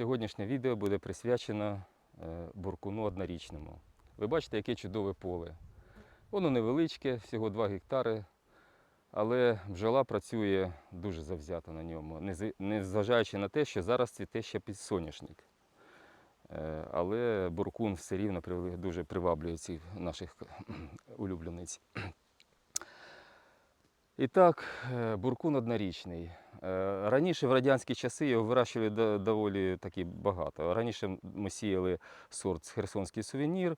Сьогоднішнє відео буде присвячено е, буркуну однорічному. Ви бачите, яке чудове поле. Воно невеличке, всього 2 гектари, але бджола працює дуже завзято на ньому, незважаючи на те, що зараз цвіте ще підсоняшник. Е, Але буркун все рівно дуже приваблює цих наших улюблениць. І так, е, буркун однорічний. Е, Раніше в радянські часи його вирощували доволі таки багато. Раніше ми сіяли сорт херсонський сувенір.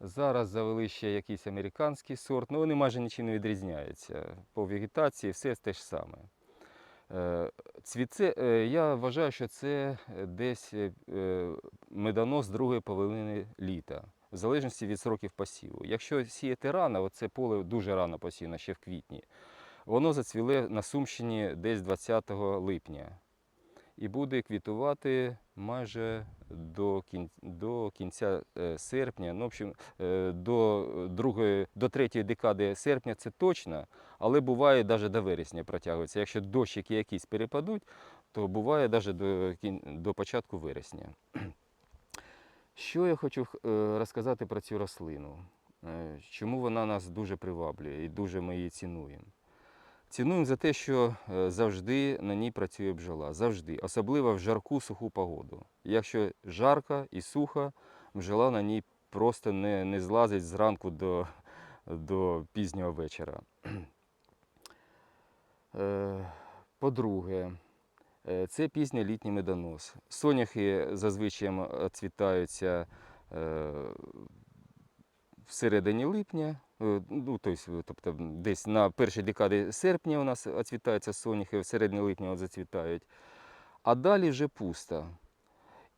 Зараз завели ще якийсь американський сорт, але вони майже нічим не відрізняються. По вегетації все те ж саме. Е, Цвіце, е, я вважаю, що це е, десь медонос другої половини літа, в залежності від сроків посіву. Якщо сіяти рано, оце поле дуже рано посіяно, ще в квітні, воно зацвіле на Сумщині десь 20 липня і буде квітувати майже до, кін... до кінця е, серпня. Ну, в общем, е, до, другої, до третьої декади серпня це точно, але буває навіть до вересня протягується. Якщо дощики якісь перепадуть, то буває навіть до, до початку вересня. Що я хочу е, розказати про цю рослину? Чому вона нас дуже приваблює і дуже ми її цінуємо? Цінуємо за те, що е, завжди на ній працює бджола. Завжди, особливо в жарку суху погоду. Якщо жарко і сухо, бджола на ній просто не, не злазить зранку до, до пізнього вечора. Е, По-друге, е, це пізньолітній медонос. Соняхи зазвичай цвітаються всередині липня, ну, тобто, тобто десь на першій декаді серпня у нас оцвітаються соняхи, в середині липня зацвітають, а далі вже пусто.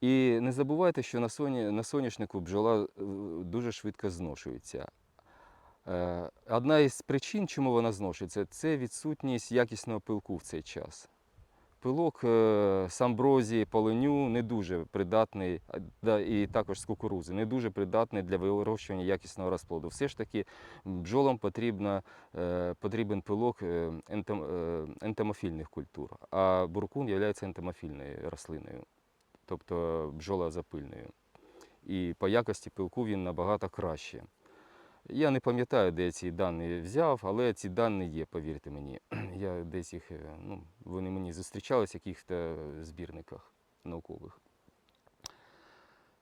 І не забувайте, що на, соні, на соняшнику бджола е, дуже швидко зношується. Е, Одна із причин, чому вона зношується, це відсутність якісного пилку в цей час. Пилок е, з амброзії, полиню не дуже придатний, і також з кукурузи, не дуже придатний для вирощування якісного розплоду. Все ж таки бджолам потрібно, е, потрібен пилок е, ентом, е, ентомофільних культур, а буркун є ентомофільною рослиною, тобто бджолозапильною. І по якості пилку він набагато краще. Я не пам'ятаю, де я ці дані взяв, але ці дані є, повірте мені. Я десь їх, е, ну, вони мені зустрічались в якихось збірниках наукових.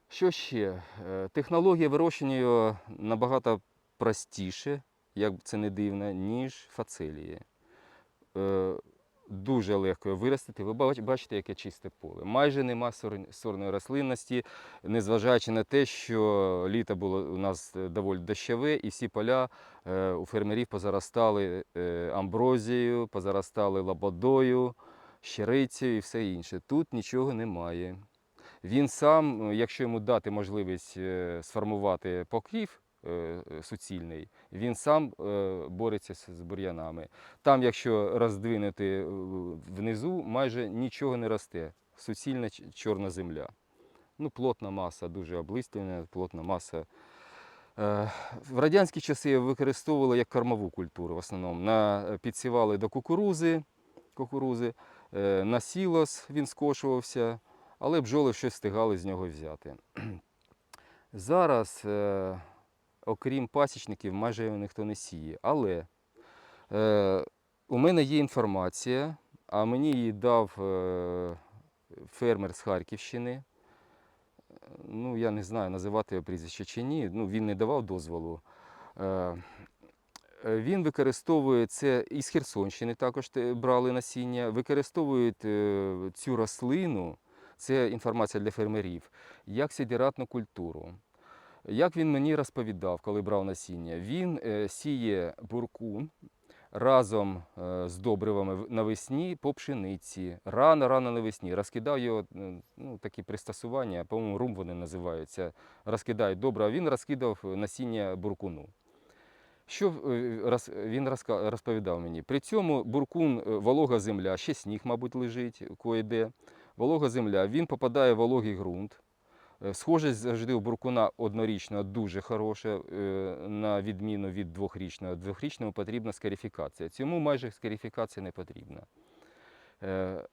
Що ще? Е, Технологія вирощення набагато простіше, як це не дивно, ніж фацелії. Дуже легко виростити. Ви бачите, яке чисте поле. Майже нема сорної рослинності, незважаючи на те, що літо було у нас е, доволі дощове, і всі поля е, у фермерів позаростали е, амброзією, позаростали лободою, щирицею і все інше. Тут нічого немає. Він сам, якщо йому дати можливість сформувати покрів суцільний, він сам е, бореться з бур'янами. Там, якщо роздвинути е, внизу, майже нічого не росте. Суцільна чорна земля. Ну, плотна маса, дуже облистяна, плотна маса. Е, В радянські часи використовували як кормову культуру в основному. Підсівали до кукурузи, кукурузи, е, на сілос він скошувався, але бджоли щось встигали з нього взяти. Зараз, е, окрім пасічників, майже його ніхто не сіє. Але е, у мене є інформація, а мені її дав е, фермер з Харківщини. Ну, я не знаю, називати його прізвище чи ні. Ну, він не давав дозволу. Е, е, Він використовує це із Херсонщини також брали насіння, використовують е, цю рослину, це інформація для фермерів, як сидератну культуру. Як він мені розповідав, коли брав насіння, він е, сіє буркун разом е, з добривами навесні по пшениці. Рано-рано навесні. Розкидав його, е, ну, такі пристосування, по-моєму, рум вони називаються. Розкидають добре, а він розкидав насіння буркуну. Що він розповідав мені? При цьому буркун, волога земля, ще сніг, мабуть, лежить кое-де. Волога земля, він попадає в вологий ґрунт. Е, Схожість завжди у буркуна однорічного дуже хороша, е, на відміну від двохрічного. Двохрічному потрібна скарифікація. Цьому майже скарифікація не потрібна. Е,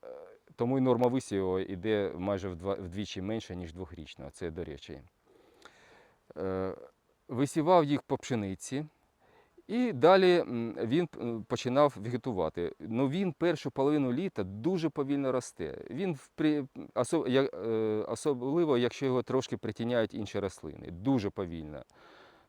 тому і норма висіву йде майже вдвічі менше, ніж двохрічного. Це до речі. Висівав їх по пшениці. І далі він е, починав вегетувати. Ну він першу половину літа дуже повільно росте. Він е, особливо, якщо його трошки притіняють інші рослини, дуже повільно.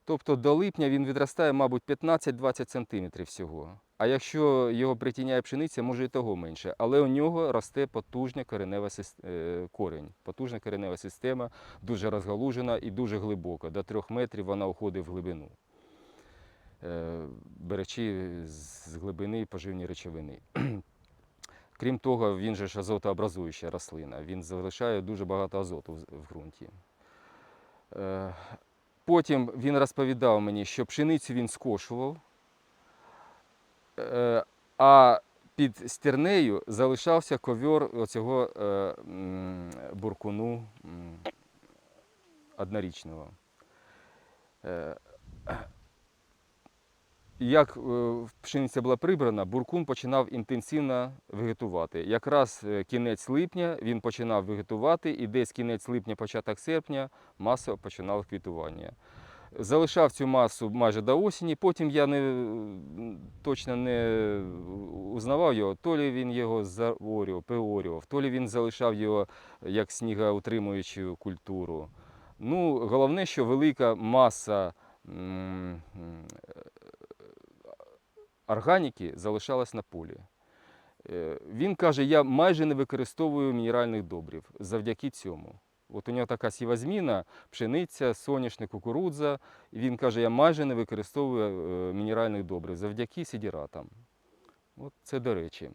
Тобто до липня він відростає, мабуть, 15-20 см всього. А якщо його притіняє пшениця, може і того менше. Але у нього росте потужна коренева е, корінь, потужна коренева система, дуже розгалужена і дуже глибока. До 3 метрів вона уходить в глибину беречи з глибини поживні речовини. Крім того, він же ж азотообразуюча рослина, він залишає дуже багато азоту в ґрунті. Е, Потім він розповідав мені, що пшеницю він скошував, е, а під стернею залишався ковьор оцього е, буркуну однорічного. Як е, пшениця була прибрана, буркун починав інтенсивно вегетувати. Якраз е, кінець липня він починав вегетувати, і десь кінець липня, початок серпня маса починала квітування. Залишав цю масу майже до осені, потім я не, точно не узнавав його, то лі він його заорював, приорював, то лі він залишав його як снігоутримуючу культуру. Ну, головне, що велика маса органіки залишалась на полі. Е, Він каже, я майже не використовую мінеральних добрив завдяки цьому. От у нього така сівозміна, пшениця, соняшник, кукурудза. І він каже, я майже не використовую е, мінеральних добрив завдяки сідіратам. От це до речі.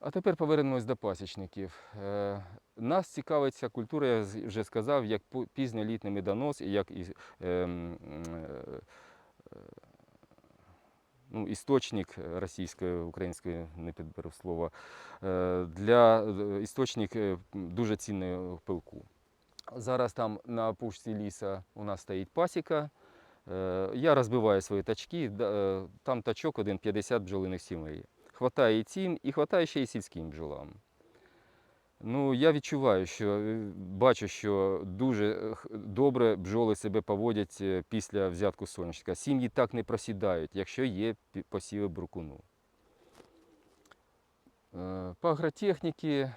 А тепер повернемось до пасічників. Е, Нас цікавить ця культура, я вже сказав, як пізньолітній медонос і як і, ем, ну, істочник російської, української, не підберу слово, е, для істочник е, дуже цінного пилку. Зараз там на пушці ліса у нас стоїть пасіка. Я розбиваю свої тачки, там тачок 1,50 бджолиних сімей. Хватає і цим, і хватає ще й сільським бджолам. Ну, я відчуваю, що е, бачу, що дуже добре бджоли себе поводять е, після взятку сонячка. Сім'ї так не просідають, якщо є посіви буркуну. Е, По агротехніці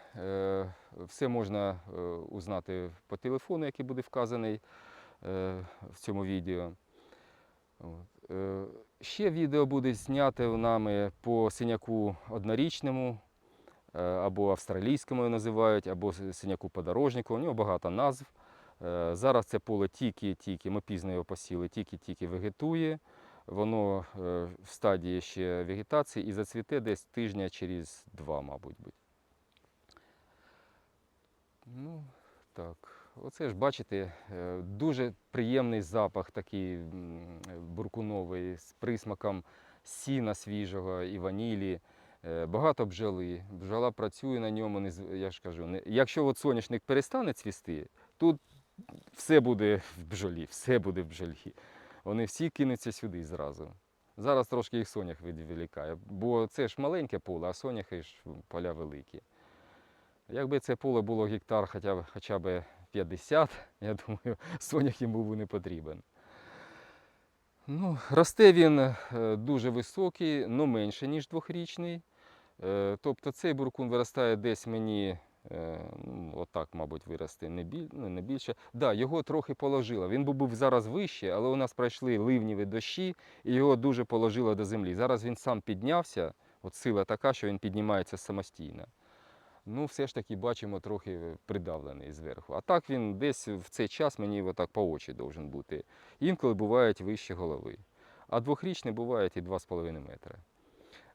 все можна узнати по телефону, який буде вказаний в цьому відео. Ще відео буде знято нами по синяку однорічному, або австралійському його називають, або синяку подорожнику. У нього багато назв. Е, Зараз це поле тільки-тільки, ми пізно його посіли, тільки-тільки вегетує. Воно е, в стадії ще вегетації і зацвіте десь тижня через два, мабуть. Ну, так. Оце ж бачите, е, дуже приємний запах такий буркуновий з присмаком сіна свіжого і ванілі. Е, Багато бджоли. Бджола працює на ньому, я ж кажу. Якщо от соняшник перестане цвісти, тут все буде в бджолі, все буде в бджолі. Вони всі кинуться сюди зразу. Зараз трошки їх сонях відволікає, бо це ж маленьке поле, а соняхи ж поля великі. Якби це поле було гектар хоча б, хоча б 50, я думаю, сонях йому був не потрібен. Ну, росте він е, дуже високий, але менше, ніж двохрічний. Е, Тобто цей буркун виростає десь мені, е, ну, отак, мабуть, виросте, не, біль, ну, не більше. Да, його трохи положило. Він був зараз вище, але у нас пройшли ливніві дощі, і його дуже положило до землі. Зараз він сам піднявся, от сила така, що він піднімається самостійно. Ну, все ж таки бачимо трохи придавлений зверху. А так він десь в цей час мені отак по очі должен бути. Інколи бувають вище голови. А двохрічний бувають і 2,5 метри.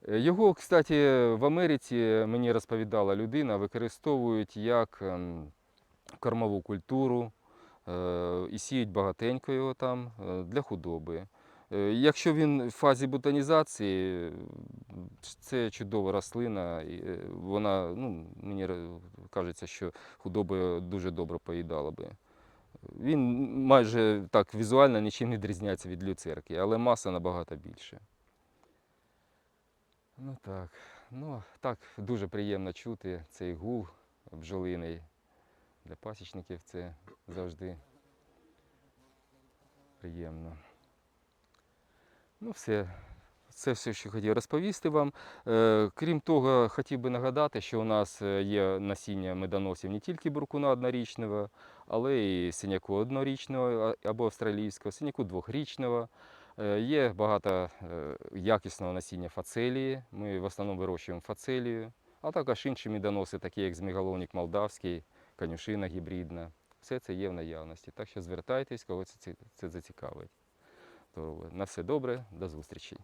Е, Його, кстати, в Америці мені розповідала людина, використовують як ем, кормову культуру е, і сіють багатенько його там е, для худоби. Якщо він в фазі бутонізації, це чудова рослина. Вона, ну, мені кажеться, що худоби дуже добре поїдала би. Він майже так візуально нічим не відрізняється від люцерки, але маса набагато більше. Ну так, ну так дуже приємно чути цей гул бджолиний. Для пасічників це завжди приємно. Ну, все. Це все, що хотів розповісти вам. Е, Крім того, хотів би нагадати, що у нас е, є насіння медоносів не тільки буркуна однорічного, але і синяку однорічного або австралійського, синяку двохрічного. Е, Є багато е, якісного насіння фацелії. Ми в основному вирощуємо фацелію, а також інші медоноси, такі як змігалонік молдавський, конюшина гібридна. Все це є в наявності. Так що звертайтесь, кого це, це зацікавить. То на все добре, до зустрічі.